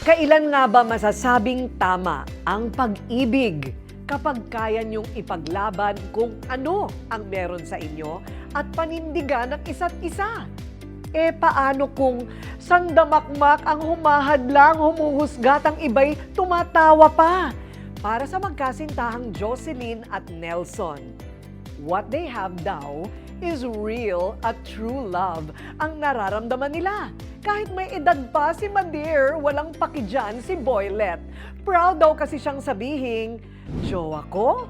Kailan nga ba masasabing tama ang pag-ibig? Kapag kaya niyong ipaglaban kung ano ang meron sa inyo at panindigan ng isa't isa. Eh paano kung sandamakmak ang humahadlang, humuhusgat ang iba'y tumatawa pa? Para sa magkasintahang Jocelyn at Nelson. What they have daw is real at true love ang nararamdaman nila. Kahit may edad pa si Madir, walang pakidyan si Boylet. Proud daw kasi siyang sabihin, Jowa ko,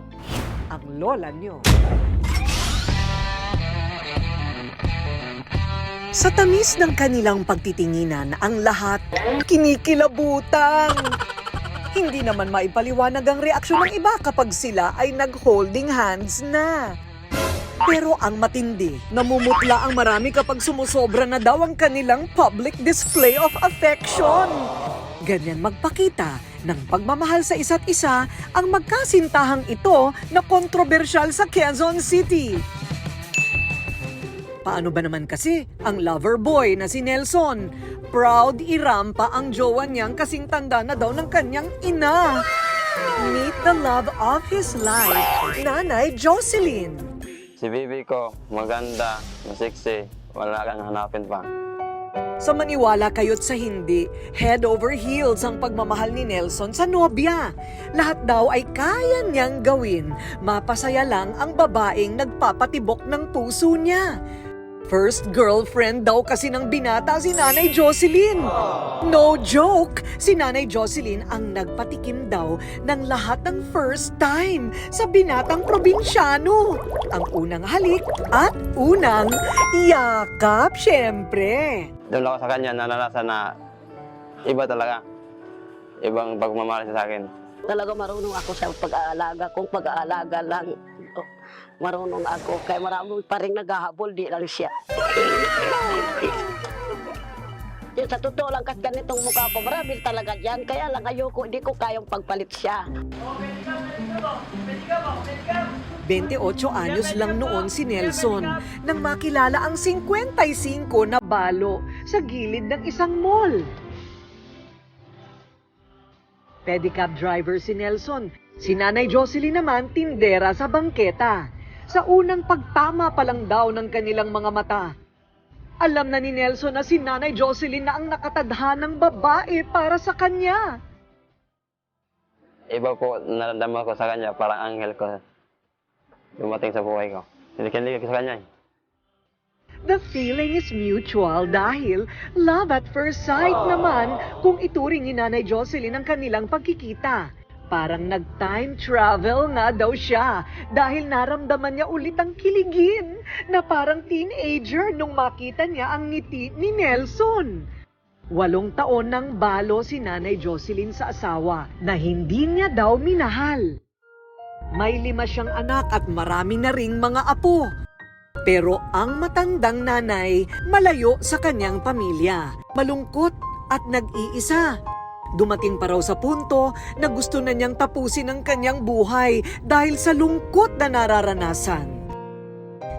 ang lola niyo. Sa tamis ng kanilang pagtitinginan, ang lahat kinikilabutan. Hindi naman maipaliwanag ang reaksyon ng iba kapag sila ay nag-holding hands na. Pero ang matindi, namumutla ang marami kapag sumusobra na daw ang kanilang public display of affection. Ganyan magpakita ng pagmamahal sa isa't isa ang magkasintahang ito na kontrobersyal sa Quezon City. Paano ba naman kasi ang lover boy na si Nelson? Proud irampa ang jowa niyang kasing tanda na daw ng kanyang ina. Meet the love of his life, Nanay Jocelyn. Si Bibi ko, maganda, masiksi, wala kang hanapin pa. Sa maniwala kayo't sa hindi, head over heels ang pagmamahal ni Nelson sa nobya. Lahat daw ay kaya niyang gawin. Mapasaya lang ang babaeng nagpapatibok ng puso niya. First girlfriend daw kasi ng binata si Nanay Jocelyn. No joke! Si Nanay Jocelyn ang nagpatikim daw ng lahat ng first time sa binatang probinsyano. Ang unang halik at unang yakap, syempre. Doon ako sa kanya, naranasan na iba talaga. Ibang pagmamahal siya sa akin. Talaga marunong ako sa pag-aalaga. Kung pag-aalaga lang, marunong ako. Kaya marami pa rin naghahabol, di lang siya. Di, sa totoo lang, kahit ganitong mukha ko, marami talaga dyan. Kaya lang ayoko, di ko kayang pagpalit siya. 28 anyos lang noon si Nelson nang makilala ang 55 na balo sa gilid ng isang mall. Pedicab driver si Nelson. Si Nanay Jocelyn naman tindera sa bangketa. Sa unang pagtama pa lang daw ng kanilang mga mata. Alam na ni Nelson na si Nanay Jocelyn na ang nakatadhanang babae para sa kanya. Iba po, naramdaman ko sa kanya, parang anghel ko. Dumating sa buhay ko. Kinikilig ko sa kanya eh. The feeling is mutual dahil love at first sight naman kung ituring ni Nanay Jocelyn ang kanilang pagkikita. Parang nag-time travel nga daw siya dahil naramdaman niya ulit ang kiligin na parang teenager nung makita niya ang ngiti ni Nelson. Walong taon nang balo si Nanay Jocelyn sa asawa na hindi niya daw minahal. May lima siyang anak at marami na ring mga apo. Pero ang matandang nanay malayo sa kanyang pamilya. Malungkot at nag-iisa. Dumating pa raw sa punto na gusto na niyang tapusin ang kanyang buhay dahil sa lungkot na nararanasan.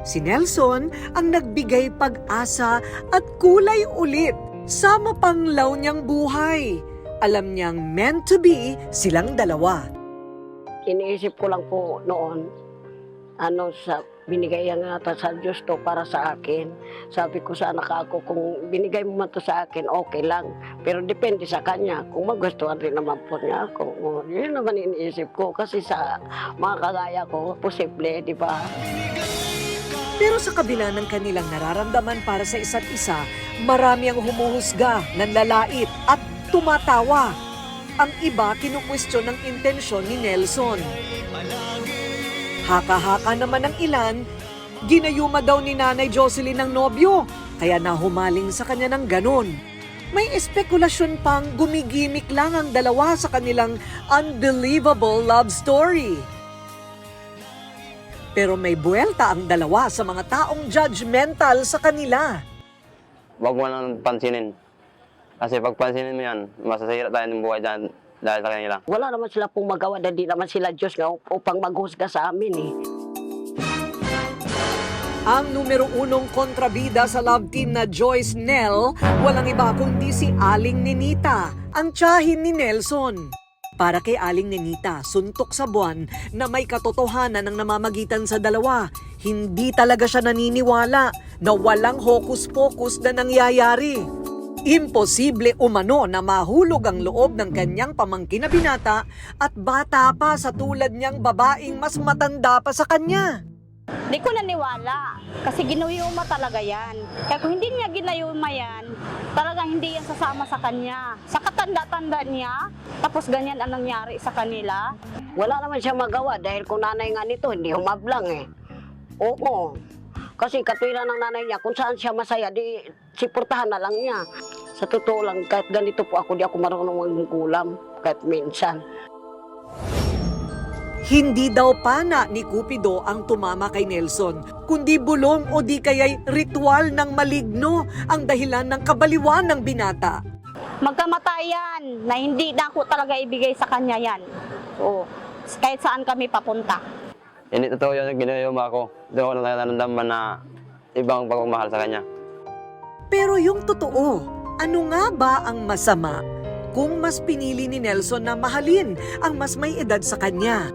Si Nelson ang nagbigay pag-asa at kulay ulit sa mapanglaw niyang buhay. Alam niyang meant to be silang dalawa. Iniisip ko lang po noon, ano sa binigay yan nga sa Diyos to para sa akin. Sabi ko sa anak ako, kung binigay mo man to sa akin, okay lang. Pero depende sa kanya. Kung magustuhan rin naman po niya ako. Oh, Yun naman iniisip ko. Kasi sa mga kagaya ko, posible, di ba? Pero sa kabila ng kanilang nararamdaman para sa isa't isa, marami ang humuhusga, nanlalait at tumatawa. Ang iba kinukwestiyon ng intensyon ni Nelson. Haka-haka naman ang ilan, ginayuma daw ni Nanay Jocelyn ng nobyo, kaya nahumaling sa kanya ng ganon. May espekulasyon pang gumigimik lang ang dalawa sa kanilang unbelievable love story. Pero may buwelta ang dalawa sa mga taong judgmental sa kanila. Huwag mo lang pansinin. Kasi pag pansinin mo yan, masasira tayo ng buhay dyan dahil sa kanila. Wala naman sila pong magawa dahil di naman sila Diyos nga upang maghusga sa amin eh. Ang numero unong kontrabida sa love team na Joyce Nell, walang iba kundi si Aling Nenita, ang tiyahin ni Nelson. Para kay Aling Nenita, suntok sa buwan na may katotohanan ng namamagitan sa dalawa. Hindi talaga siya naniniwala na walang hokus-pokus na nangyayari. Imposible umano na mahulog ang loob ng kanyang pamangkin na binata at bata pa sa tulad niyang babaeng mas matanda pa sa kanya. Di ko naniwala. Kasi ginuyuma talaga yan. Kaya kung hindi niya ginayuma yan, talagang hindi yan sasama sa kanya. Sa katanda-tanda niya, tapos ganyan ang nangyari sa kanila. Wala naman siya magawa dahil kung nanay nga nito, hindi humablang eh. Oo. Kasi katwiran ng nanay niya, kung saan siya masaya, di siportahan na lang niya. Sa totoo lang, kahit ganito po ako, di ako marunong magkulam. Kahit minsan. Hindi daw pana ni Cupido ang tumama kay Nelson, kundi bulong o di kaya'y ritual ng maligno ang dahilan ng kabaliwan ng binata. Magkamatayan na hindi na ako talaga ibigay sa kanya yan. Oo. Kahit saan kami papunta. Hindi totoo yun, ako. Doon ko na naramdaman na ibang pagmamahal sa kanya. Pero yung totoo, ano nga ba ang masama kung mas pinili ni Nelson na mahalin ang mas may edad sa kanya?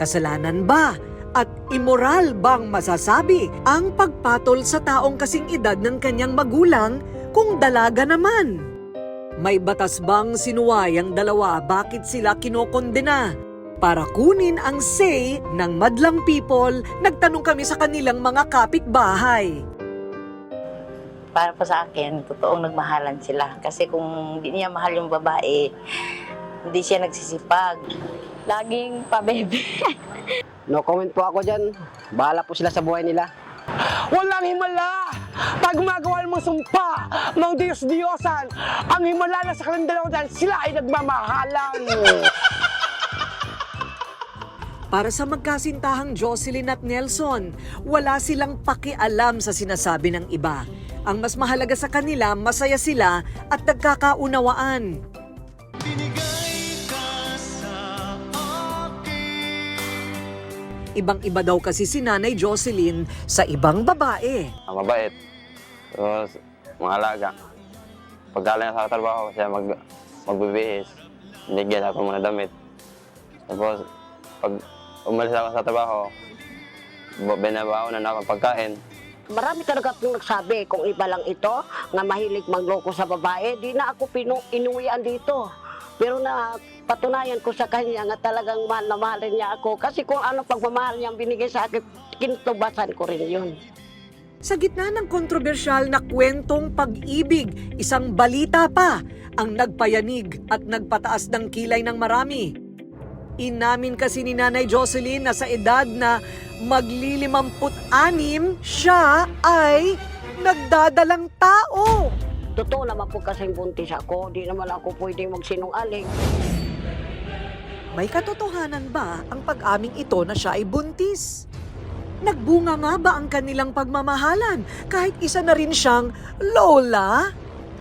Kasalanan ba at immoral bang masasabi ang pagpatol sa taong kasing edad ng kanyang magulang kung dalaga naman? May batas bang sinuway ang dalawa bakit sila kinokondena? Para kunin ang say ng madlang people, nagtanong kami sa kanilang mga kapitbahay. Para po sa akin, totoong nagmahalan sila. Kasi kung hindi niya mahal yung babae, hindi siya nagsisipag. Laging pabebe. No comment po ako dyan. Bahala po sila sa buhay nila. Walang himala! Pag magawa ng mga sumpa, mga Diyos-Diyosan, ang himala na sa kanilang dalawa dahil sila ay nagmamahalan. Para sa magkasintahang Jocelyn at Nelson, wala silang pakialam sa sinasabi ng iba. Ang mas mahalaga sa kanila, masaya sila at nagkakaunawaan. Ibang-iba daw kasi si Nanay Jocelyn sa ibang babae. Ang mabait. Tapos, mga alaga. Pag galing sa trabaho, siya mag, magbibihis. Binigyan ako mga damit. Tapos, pag umalis ako sa trabaho, binabaon na ako ng pagkain. Marami talaga pong nagsabi kung iba lang ito, nga mahilig magloko sa babae, di na ako pinu inuwian dito. Pero na patunayan ko sa kanya nga talagang mahal na mahal rin niya ako. Kasi kung ano pagmamahal niya binigay sa akin, kinutubasan ko rin yun. Sa gitna ng kontrobersyal na kwentong pag-ibig, isang balita pa ang nagpayanig at nagpataas ng kilay ng marami. Inamin kasi ni Nanay Jocelyn na sa edad na maglilimamput-anim, siya ay nagdadalang tao. Totoo naman po kasi buntis ako, di naman ako pwedeng magsinungaling. May katotohanan ba ang pag-aming ito na siya ay buntis? Nagbunga nga ba ang kanilang pagmamahalan kahit isa na rin siyang lola?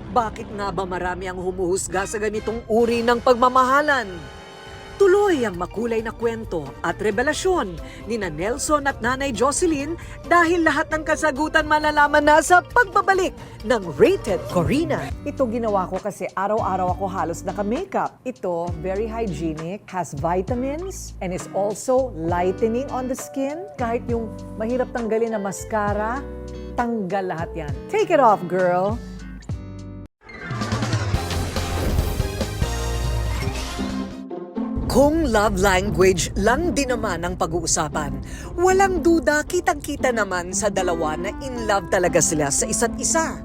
Bakit nga ba marami ang humuhusga sa ganitong uri ng pagmamahalan? Tuloy ang makulay na kwento at revelasyon ni na Nelson at Nanay Jocelyn dahil lahat ng kasagutan malalaman na sa pagbabalik ng Rated Corina. Ito ginawa ko kasi araw-araw ako halos naka-makeup. Ito, very hygienic, has vitamins, and is also lightening on the skin. Kahit yung mahirap tanggalin na mascara, tanggal lahat yan. Take it off, girl! Kung love language lang din naman ang pag-uusapan, walang duda kitang-kita naman sa dalawa na in love talaga sila sa isa't isa.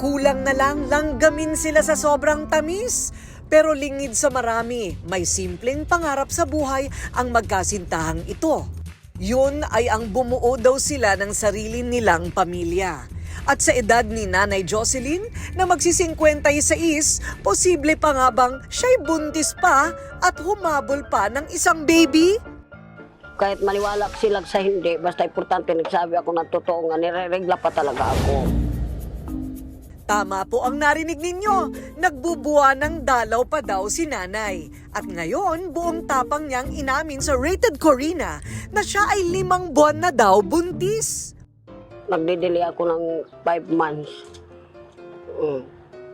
Kulang na lang langgamin sila sa sobrang tamis. Pero lingid sa marami, may simpleng pangarap sa buhay ang magkasintahang ito. Yun ay ang bumuo daw sila ng sarili nilang pamilya. At sa edad ni Nanay Jocelyn na magsi-56, posible pa nga bang siya'y buntis pa at humabol pa ng isang baby? Kahit maniwala sila sa hindi, basta importante nagsabi ako ng totoo nga, nireregla pa talaga ako. Tama po ang narinig ninyo. Nagbubuwa ng dalaw pa daw si nanay. At ngayon, buong tapang niyang inamin sa Rated Corina na siya ay limang buwan na daw buntis. Nagdidili ako ng five months. Mm.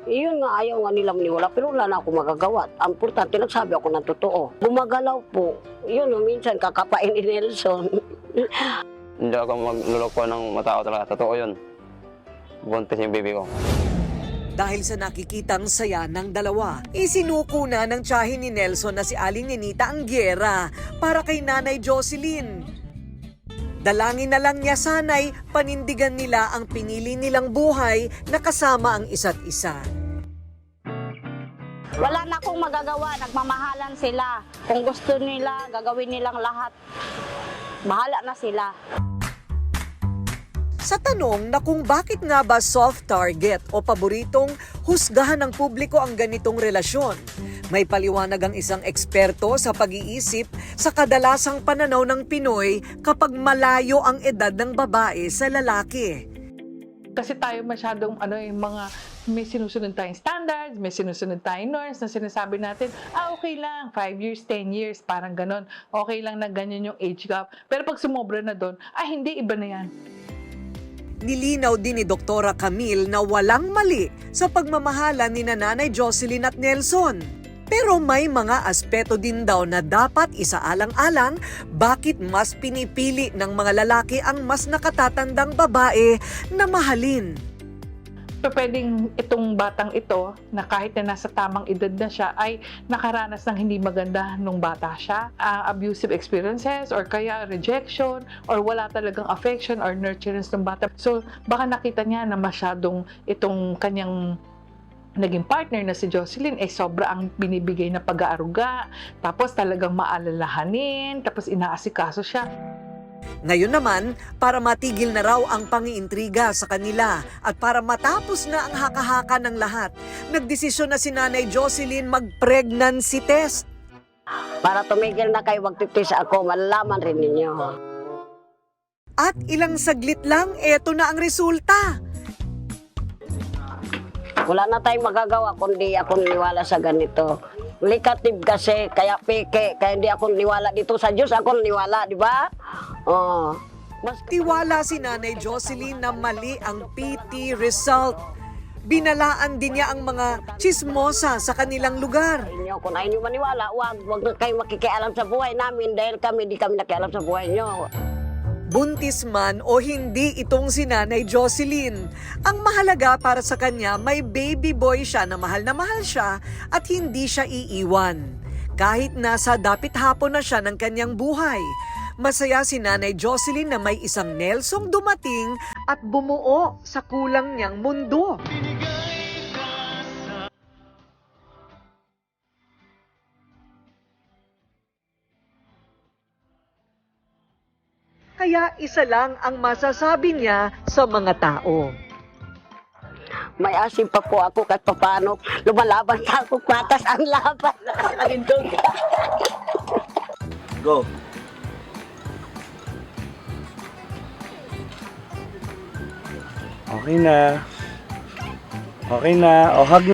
Iyon nga, ayaw nga nila maniwala, pero wala na ako magagawa. Ang importante, nagsabi ako ng totoo. Gumagalaw po. Yun, minsan kakapain ni Nelson. Hindi ako magluloko ng matao talaga. Totoo yun. Buntis yung baby ko. Dahil sa nakikitang saya ng dalawa, isinuko na ng tiyahin ni Nelson na si Aling Ninita ang gyera para kay Nanay Jocelyn. Dalangin na lang niya sanay panindigan nila ang pinili nilang buhay na kasama ang isa't isa. Wala na akong magagawa, nagmamahalan sila. Kung gusto nila, gagawin nilang lahat. Bahala na sila. Sa tanong na kung bakit nga ba soft target o paboritong husgahan ng publiko ang ganitong relasyon, may paliwanag ang isang eksperto sa pag-iisip sa kadalasang pananaw ng Pinoy kapag malayo ang edad ng babae sa lalaki. Kasi tayo masyadong ano yung mga may sinusunod tayong standards, may sinusunod tayong norms na sinasabi natin, ah okay lang, 5 years, 10 years, parang ganon. Okay lang na ganyan yung age gap. Pero pag sumobra na doon, ah hindi, iba na yan. Nilinaw din ni Doktora Camille na walang mali sa pagmamahalan ni Nanay Jocelyn at Nelson. Pero may mga aspeto din daw na dapat isaalang-alang bakit mas pinipili ng mga lalaki ang mas nakatatandang babae na mahalin. So, pwedeng itong batang ito, na kahit na nasa tamang edad na siya, ay nakaranas ng hindi maganda nung bata siya. Ah, abusive experiences, or kaya rejection, or wala talagang affection or nurturance ng bata. So, baka nakita niya na masyadong itong kanyang naging partner na si Jocelyn ay sobra ang binibigay na pag-aaruga. Tapos talagang maalalahanin, tapos inaasikaso siya. Ngayon naman, para matigil na raw ang pangiintriga sa kanila at para matapos na ang haka-haka ng lahat, nagdesisyon na si Nanay Jocelyn mag-pregnancy test. Para tumigil na kayo magtipis ako, malalaman rin ninyo. At ilang saglit lang, eto na ang resulta. Wala na tayong magagawa kundi ako niwala sa ganito. Likatib kasi, kaya peke, kaya hindi ako niwala dito sa Diyos, ako niwala, di ba? Oh. Mas Tiwala si Nanay Jocelyn na mali ang PT result. Binalaan din niya ang mga chismosa sa kanilang lugar. inyo, kung ayaw nyo maniwala, wag, wag na kayo makikialam sa buhay namin dahil kami, di kami nakialam sa buhay nyo. Buntis man o hindi itong si Nanay Jocelyn. Ang mahalaga para sa kanya, may baby boy siya na mahal na mahal siya at hindi siya iiwan. Kahit nasa dapit hapon na siya ng kanyang buhay. Masaya si Nanay Jocelyn na may isang Nelsong dumating at bumuo sa kulang niyang mundo. Kaya isa lang ang masasabi niya sa mga tao. May asim pa po ako kahit papano. Lumalaban pa ako, patas ang laban. Alindog. Go. Okay na. Okay na. O, hug